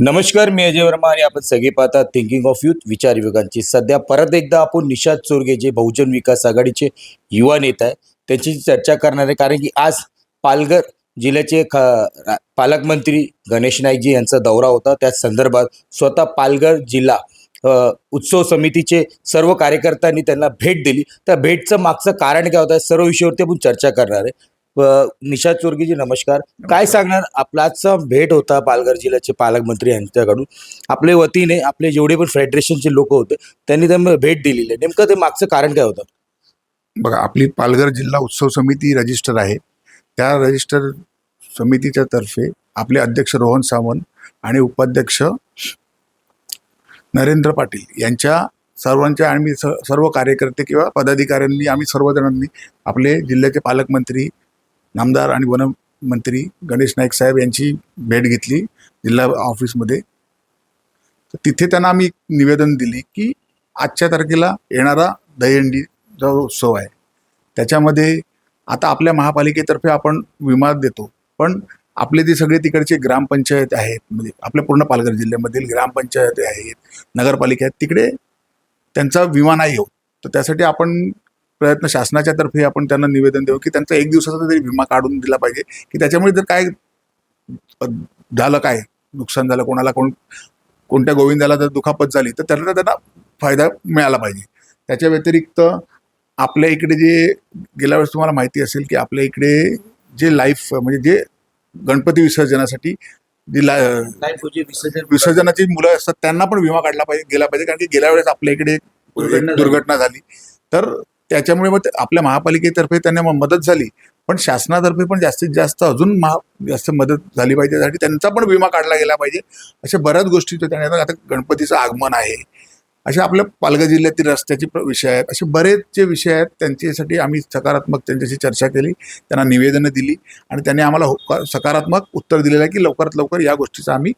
नमस्कार मी अजय वर्मा आणि आपण सगळे पाहतात थिंकिंग ऑफ युथ विचार युवकांची सध्या परत एकदा आपण निषाद चोरगे जे बहुजन विकास आघाडीचे युवा नेता आहे त्यांची चर्चा करणार आहे. कारण की आज पालघर जिल्ह्याचे ख पालकमंत्री गणेश नाईकजी यांचा दौरा होता. त्या संदर्भात स्वतः पालघर जिल्हा उत्सव समितीचे सर्व कार्यकर्त्यांनी त्यांना भेट दिली. त्या भेटचं मागचं कारण काय होतं सर्व विषयावरती आपण चर्चा करणार आहे. निषाद चोरगेजी नमस्कार. काय सांगणार? आपला आजचा भेट होता पालघर जिल्ह्याचे पालकमंत्री यांच्याकडून. आपल्या वतीने आपले जेवढे पण फेडरेशनचे लोक होते त्यांनी त्यांना भेट दिलेली आहे. नेमकं ते मागचं कारण काय होतं? बघा आपली पालघर जिल्हा उत्सव समिती रजिस्टर आहे. त्या रजिस्टर समितीच्या तर्फे आपले अध्यक्ष रोहन सावंत आणि उपाध्यक्ष नरेंद्र पाटील यांच्या सर्वांच्या आम्ही सर्व कार्यकर्ते किंवा पदाधिकाऱ्यांनी आम्ही सर्वजणांनी आपले जिल्ह्याचे पालकमंत्री नामदार आणि वनमंत्री गणेश नाईक साहेब यांची भेट घेतली जिल्हा ऑफिसमध्ये. तर तिथे त्यांना आम्ही निवेदन दिली की आजच्या तारखेला येणारा दहीहंडी जो उत्सव आहे त्याच्यामध्ये आता आपल्या महापालिकेतर्फे आपण विमा देतो पण आपले जे सगळे तिकडचे ग्रामपंचायत आहेत म्हणजे आपल्या पूर्ण पालघर जिल्ह्यामधील ग्रामपंचायत आहेत नगरपालिका आहेत तिकडे त्यांचा विमा नाही होत. तर त्यासाठी आपण प्रयत्न शासनाच्या तर्फे आपण त्यांना निवेदन देऊ की त्यांचा एक दिवसाचा तरी विमा काढून दिला पाहिजे की त्याच्यामुळे जर काय झालं काय? नुकसान झालं कोणाला कोण कोणत्या गोविंदाला जर दुखापत झाली तर त्यांना त्यांना फायदा मिळाला पाहिजे. त्याच्या व्यतिरिक्त आपल्या इकडे जे गेल्या वेळेस तुम्हाला माहिती असेल की आपल्या इकडे जे लाईफ म्हणजे जे गणपती विसर्जनासाठी जी ला विसर्जनाची मुलं असतात त्यांना पण विमा काढला पाहिजे गेला पाहिजे कारण की गेल्या वेळेस आपल्या इकडे. दुर्घटना झाली. तर त्याच्यामुळे मग आपल्या महापालिकेतर्फे त्यांना मग मदत झाली. पण शासनातर्फे पण जास्तीत जास्त अजून महा जास्त मदत झाली पाहिजे. त्यासाठी त्यांचा पण विमा काढला गेला पाहिजे. अशा बऱ्याच गोष्टी त्याने आता गणपतीचं आगमन आहे. अशा आपल्या पालघर जिल्ह्यातील रस्त्याचे विषय आहेत. असे बरेच जे विषय आहेत. त्यांच्यासाठी आम्ही सकारात्मक त्यांच्याशी चर्चा केली. त्यांना निवेदनं दिली. आणि त्यांनी आम्हाला होकार- सकारात्मक उत्तर दिलेलं आहे की लवकरात लवकर या गोष्टीचा आम्ही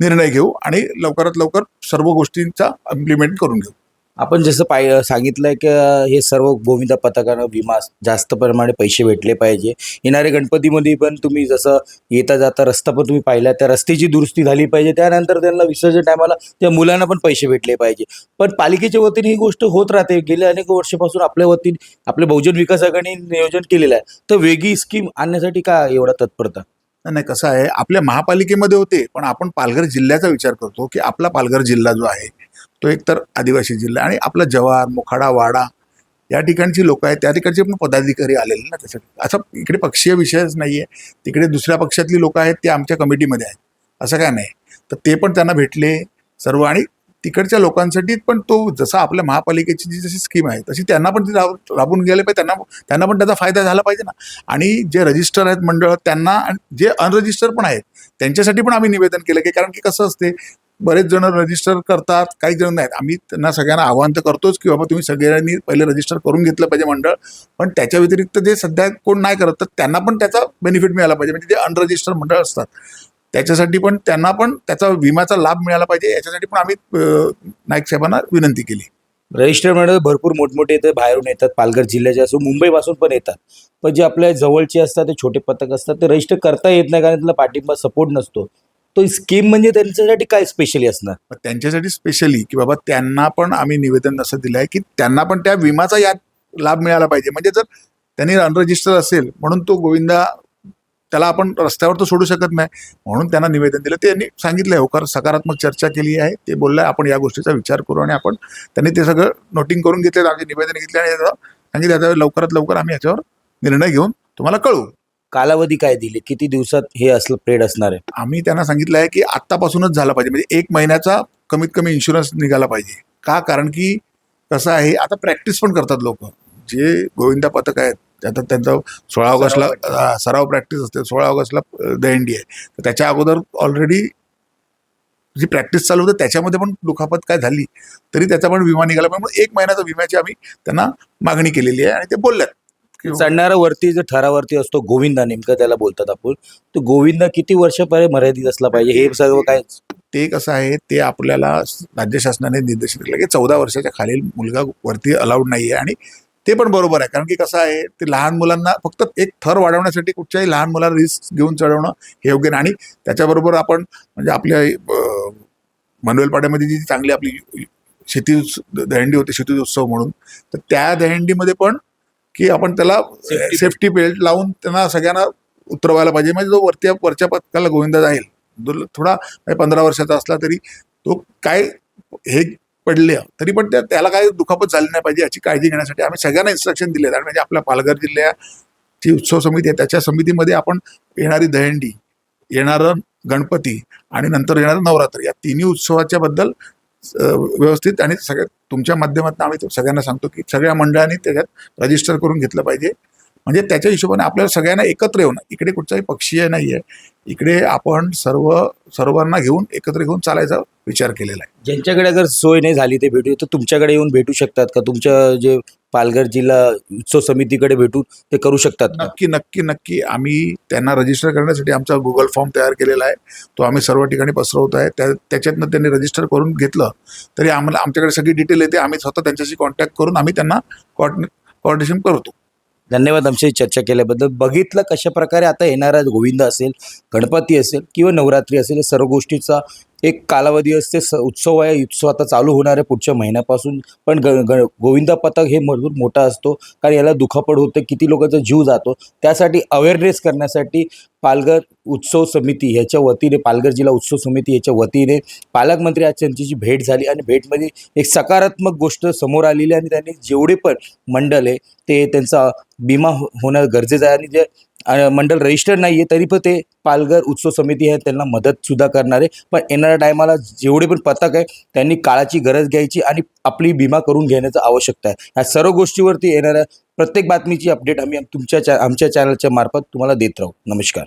निर्णय घेऊ आणि लवकरात लवकर सर्व गोष्टींचा इम्प्लिमेंट करून घेऊ. आपण जसं पाय सांगितलंय की हे सर्व गोविंदा पथकानं विमा जास्त प्रमाणे पैसे भेटले पाहिजे. येणाऱ्या गणपतीमध्ये पण तुम्ही जसं येता जाता रस्ता पण तुम्ही पाहिला त्या रस्त्याची दुरुस्ती झाली पाहिजे. त्यानंतर त्यांना विसर्जन टायमाला त्या मुलांना पण पैसे भेटले पाहिजे. पण पालिकेच्या वतीने ही गोष्ट होत राहते. गेल्या अनेक वर्षापासून आपल्या वतीने आपल्या बहुजन विकास आघाडीने नियोजन केलेलं आहे. तर वेगळी स्कीम आणण्यासाठी का एवढा तत्परता? नाही कसं आहे आपल्या महापालिकेमध्ये होते पण आपण पालघर जिल्ह्याचा विचार करतो की आपला पालघर जिल्हा जो आहे तो एकतर आदिवासी जिल्हा आणि आपला जवार मोखाडा वाडा या ठिकाणची लोक आहेत. त्या ठिकाणचे पण पदाधिकारी आलेले ना त्यासाठी. असं इकडे पक्षीय विषयच नाही आहे तिकडे दुसऱ्या पक्षातली लोक आहेत ते आमच्या कमिटीमध्ये आहेत. असं काय नाही. तर ते पण त्यांना भेटले सर्व आणि तिकडच्या लोकांसाठी पण तो जसा आपल्या महापालिकेची जी जशी स्कीम आहे तशी त्यांना पण ती राब- राबून गेले पाहिजे. त्यांना त्यांना पण त्याचा फायदा झाला पाहिजे ना. आणि जे रजिस्टर आहेत मंडळ त्यांना आणि जे अनरजिस्टर पण आहेत त्यांच्यासाठी पण आम्ही निवेदन केलं की कारण की कसं असते बरेच जण रजिस्टर करतात काही जण नाहीत. आम्ही त्यांना सगळ्यांना आव्हान तर करतोच की बाबा तुम्ही सगळ्यांनी पहिले रजिस्टर करून घेतलं पाहिजे मंडळ. पण त्याच्या व्यतिरिक्त जे सध्या कोण नाही करत तर त्यांना पण त्याचा बेनिफिट मिळाला पाहिजे. म्हणजे जे अनरजिस्टर मंडळ असतात त्याच्यासाठी पण त्यांना पण त्याचा विम्याचा लाभ मिळाला पाहिजे. याच्यासाठी पण आम्ही नाईक साहेबांना विनंती केली. रजिस्टर मंडळ भरपूर मोठमोठे इथे बाहेरून येतात. पालघर जिल्ह्याचे असो मुंबईपासून पण येतात. पण जे आपल्या जवळचे असतात ते छोटे पथक असतात ते रजिस्टर करता येत नाही कारण त्याला पाठिंबा सपोर्ट नसतो. तो स्कीम म्हणजे त्यांच्यासाठी काय स्पेशली असणार? त्यांच्यासाठी स्पेशली की बाबा त्यांना पण आम्ही निवेदन असं दिलं आहे की त्यांना पण त्या विमाचा यात लाभ मिळाला पाहिजे. म्हणजे जर त्यांनी अनरजिस्टर असेल म्हणून तो गोविंदा त्याला आपण रस्त्यावर तर सोडू शकत नाही. म्हणून त्यांना निवेदन दिलं. त्यांनी सांगितलं आहे होकार सकारात्मक चर्चा केली आहे. ते बोललं आपण या गोष्टीचा विचार करू आणि आपण त्यांनी ते सगळं नोटिंग करून घेतलं आमचे निवेदन घेतले आणि सांगितलं लवकरात लवकर आम्ही याच्यावर निर्णय घेऊन तुम्हाला कळवू. कालावधी काय दिली? किती दिवसात हे असलं प्रेड असणार आहे? आम्ही त्यांना सांगितलं आहे की आत्तापासूनच झाला पाहिजे. म्हणजे एक महिन्याचा कमीत कमी इन्शुरन्स निघाला पाहिजे. का? कारण की कसं आहे आता प्रॅक्टिस पण करतात लोक. जे गोविंदा पथक आहेत आता त्यांचं सोळा ऑगस्टला सराव प्रॅक्टिस असते. सोळा ऑगस्टला अं, दहीहंडी आहे तर त्याच्या अगोदर ऑलरेडी जी प्रॅक्टिस चालू होती त्याच्यामध्ये पण दुखापत काय झाली तरी त्याचा पण विमा निघाला. पाहिजे म्हणून एक महिन्याचा विम्याची आम्ही त्यांना मागणी केलेली आहे आणि ते बोलल्यात. चढणारा वरती जो ठरावरती असतो गोविंदा नेमकं त्याला बोलतात आपण. तो गोविंदा किती वर्षापर्यंत मर्यादित असला पाहिजे? हे सर्व काय? ते कसं आहे ते आपल्याला राज्य शासनाने निर्देशित केलं की चौदा वर्षाच्या खालील मुलगा वरती अलाउड नाही आहे आणि ते पण बरोबर आहे. कारण की कसं आहे ते लहान मुलांना फक्त एक थर वाढवण्यासाठी कुठच्याही लहान मुलाला रिस्क घेऊन चढवणं हे योग्य नाही. आणि त्याच्याबरोबर आपण म्हणजे आपल्या अं, मनवेलपाड्यामध्ये जी चांगली आपली शेती दहंडी होते शेती उत्सव म्हणून तर त्या दहंडीमध्ये पण की आपण त्याला सेफ्टी बेल्ट लावून त्यांना सगळ्यांना उतरवायला पाहिजे. म्हणजे जो वरच्या वरच्या पथकाला गोविंदा जाईल. थोडा म्हणजे पंधरा वर्षाचा असला तरी तो काय हे पडले तरी पण त्या त्याला काय दुखापत झाली नाही पाहिजे याची काळजी घेण्यासाठी आम्ही सगळ्यांना इन्स्ट्रक्शन दिले आणि म्हणजे आपल्या पालघर जिल्ह्याची उत्सव समिती आहे. त्याच्या समितीमध्ये आपण येणारी दहंडी येणारं गणपती आणि नंतर येणारं नवरात्र या तिन्ही उत्सवाच्या बद्दल व्यवस्थित आणि सगळ्या तुमच्या माध्यमातून आम्ही सगळ्यांना सांगतो की सगळ्या मंडळांनी त्याच्यात रजिस्टर करून घेतलं पाहिजे. म्हणजे त्याच्या हिशोबाने आपल्याला सगळ्यांना एकत्र येऊन इकडे कुठचाही पक्षीय नाही आहे इकडे आपण सर्व सर्वांना घेऊन एकत्र घेऊन चालायचा विचार केलेला आहे. ज्यांच्याकडे जर सोय नाही झाली ते भेटू तर तुमच्याकडे येऊन भेटू शकतात का? तुमच्या जे पालघर जिल्हा उत्सव समितीकडे भेटून ते करू शकतात नक्की नक्की नक्की. आम्ही त्यांना रजिस्टर करण्यासाठी आमचा गुगल फॉर्म तयार केलेला आहे. तो आम्ही सर्व ठिकाणी पसरवतो आहे. त्या त्याच्यातनं त्यांनी रजिस्टर करून घेतलं तरी आम्हाला आमच्याकडे सगळी डिटेल येते. आम्ही स्वतः त्यांच्याशी कॉन्टॅक्ट करून आम्ही त्यांना कॉर्डिने कॉर्डिनेशन करतो. धन्यवाद आमच्याशी चर्चा केल्याबद्दल. बघितलं कशा प्रकारे आता येणारा गोविंद असेल गणपती असेल किंवा नवरात्री असेल या सर्व गोष्टीचा एक कालावधी असते. स उत्सव आहे. उत्सव आता चालू होणार आहे पुढच्या महिन्यापासून. पण ग ग गोविंदा पथक हे भरपूर मोठा असतो. कारण याला दुखापड होते. किती लोकांचा जीव जातो. त्यासाठी अवेअरनेस करण्यासाठी पालघर उत्सव समिती ह्याच्या वतीने पालघर जिल्हा उत्सव समिती याच्या वतीने पालकमंत्री आज त्यांची भेट झाली. आणि भेटमध्ये एक सकारात्मक गोष्ट समोर आलेली आणि त्यांनी जेवढे पण मंडळ आहे ते त्यांचा विमा हो- होणं गरजेचं आहे. आणि जे मंडळ रजिस्टर नाही आहे तरी पण ते पालघर उत्सव समिती आहे त्यांना मदतसुद्धा करणार. आहे पण येणाऱ्या टायमाला जेवढे पण पथक आहे त्यांनी काळाची गरज घ्यायची आणि आपली विमा करून घेण्याचं आवश्यकता आहे. ह्या सर्व गोष्टीवरती येणाऱ्या प्रत्येक बातमीची अपडेट आम्ही तुमच्या चॅ आमच्या चॅनलच्या मार्फत तुम्हाला देत राहू. नमस्कार.